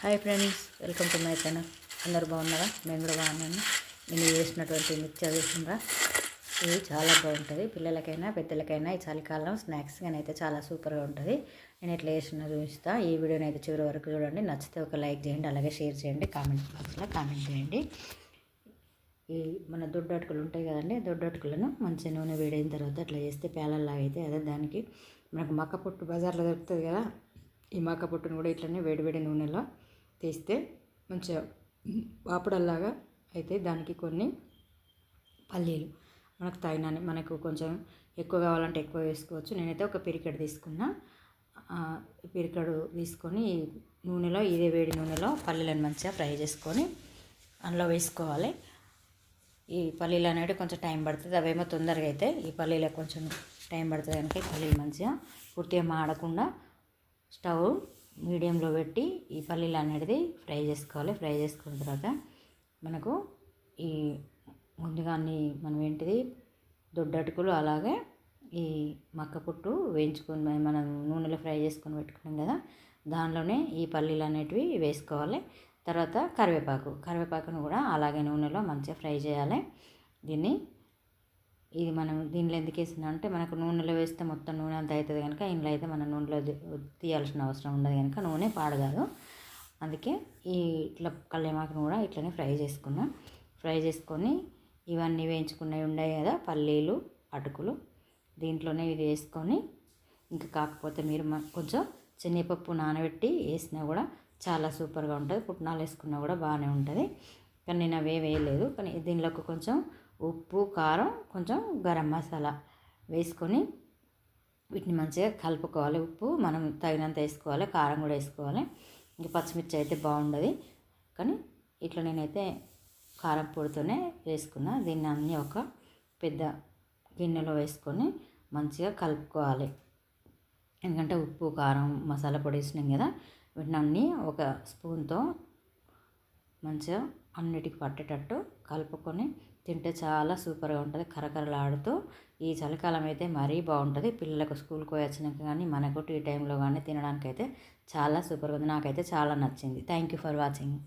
Hi friends welcome to my channel. అందరు బాగున్నారా? మేము కూడా బాగున్నాను నేను వేసినటువంటి మిక్చర్ చేసినరా ఇది చాలా బాగుంటుంది. పిల్లలకైనా పెద్దలకైనా ఈ చలికాలం స్నాక్స్ కానీ అయితే చాలా సూపర్గా ఉంటుంది. నేను ఎట్లా చేసిన చూపిస్తా. ఈ వీడియోని అయితే చివరి వరకు చూడండి. నచ్చితే ఒక లైక్ చేయండి అలాగే షేర్ చేయండి కామెంట్ బాక్స్లో కామెంట్ చేయండి. ఈ మన దొడ్డటుకులు ఉంటాయి కదండి దొడ్డటుకులను మంచి నూనె వేడైన తర్వాత అట్లా చేస్తే పేలల్లాగైతే అయితే అదే దానికి మనకు మక్క పొట్టు బజార్లో దొరుకుతుంది కదా ఈ మక్క పొట్టును కూడా ఇట్లనే వేడివేడి నూనెలో తీస్తే మంచిగా వాపడల్లాగా అయితే దానికి కొన్ని పల్లీలు. మనకు తగినని మనకు కొంచెం ఎక్కువ కావాలంటే ఎక్కువ వేసుకోవచ్చు. నేనైతే ఒక పిరికెడు తీసుకున్నా. పిరికడు తీసుకొని నూనెలో ఇదే వేడి నూనెలో పల్లీలను మంచిగా ఫ్రై చేసుకొని అందులో వేసుకోవాలి. ఈ పల్లీలు అనేవి కొంచెం టైం పడుతుంది. అవేమో తొందరగా అయితే ఈ పల్లీలకు కొంచెం టైం పడుతుంది కనుక ఈ పల్లీలు మంచిగా పూర్తిగా మాడకుండా స్టవ్ మీడియంలో పెట్టి ఈ పల్లీలు అనేది ఫ్రై చేసుకోవాలి. ఫ్రై చేసుకున్న తర్వాత మనకు ఈ ముందుగా అన్ని మనం ఏంటిది దొడ్డటుకులు అలాగే ఈ మక్క పుట్టు వేయించుకుని మనం నూనెలో ఫ్రై చేసుకొని పెట్టుకున్నాం కదా దానిలోనే ఈ పల్లీలు అనేటివి వేసుకోవాలి. తర్వాత కరివేపాకు. కరివేపాకును కూడా అలాగే నూనెలో మంచిగా ఫ్రై చేయాలి. దీన్ని ఇది మనం దీనిలో ఎందుకు వేసినా అంటే మనకు నూనెలో వేస్తే మొత్తం నూనె అంతా అవుతుంది కనుక ఇంట్లో అయితే మన నూనెలో తీయాల్సిన అవసరం ఉండదు కనుక నూనె పాడగాదు. అందుకే ఈ ఇట్లా కళ్యామాకును కూడా ఇట్లనే ఫ్రై చేసుకున్నాం ఫ్రై చేసుకొని ఇవన్నీ వేయించుకున్నవి ఉన్నాయి కదా పల్లీలు అటుకులు దీంట్లోనే ఇది వేసుకొని ఇంకా కాకపోతే మీరు కొంచెం శనగపప్పు నానబెట్టి వేసినా కూడా చాలా సూపర్గా ఉంటుంది. పుట్నాలు వేసుకున్నా కూడా బాగానే ఉంటుంది. కానీ నేను అవే వేయలేదు. కానీ దీనిలోకి కొంచెం ఉప్పు కారం కొంచెం గరం మసాలా వేసుకొని వీటిని మంచిగా కలుపుకోవాలి. ఉప్పు మనం తగినంత వేసుకోవాలి కారం కూడా వేసుకోవాలి. ఇంకా పచ్చిమిర్చి అయితే బాగుండదు. కానీ ఇట్లా నేనైతే కారం పొడితోనే వేసుకున్నా. దీన్ని అన్నీ ఒక పెద్ద గిన్నెలో వేసుకొని మంచిగా కలుపుకోవాలి. ఎందుకంటే ఉప్పు కారం మసాలా పొడి వేసినాం కదా వీటిని అన్నీ ఒక స్పూన్తో మంచిగా అన్నిటికి పట్టేటట్టు కలుపుకొని తింటే చాలా సూపర్గా ఉంటుంది. కరకరలాడుతూ ఈ చలికాలం అయితే మరీ బాగుంటుంది. పిల్లలకు స్కూల్కి వచ్చినాక కానీ మనకు టీ టైంలో కానీ తినడానికి అయితే చాలా సూపర్గా ఉంది. నాకైతే చాలా నచ్చింది. Thank you for watching.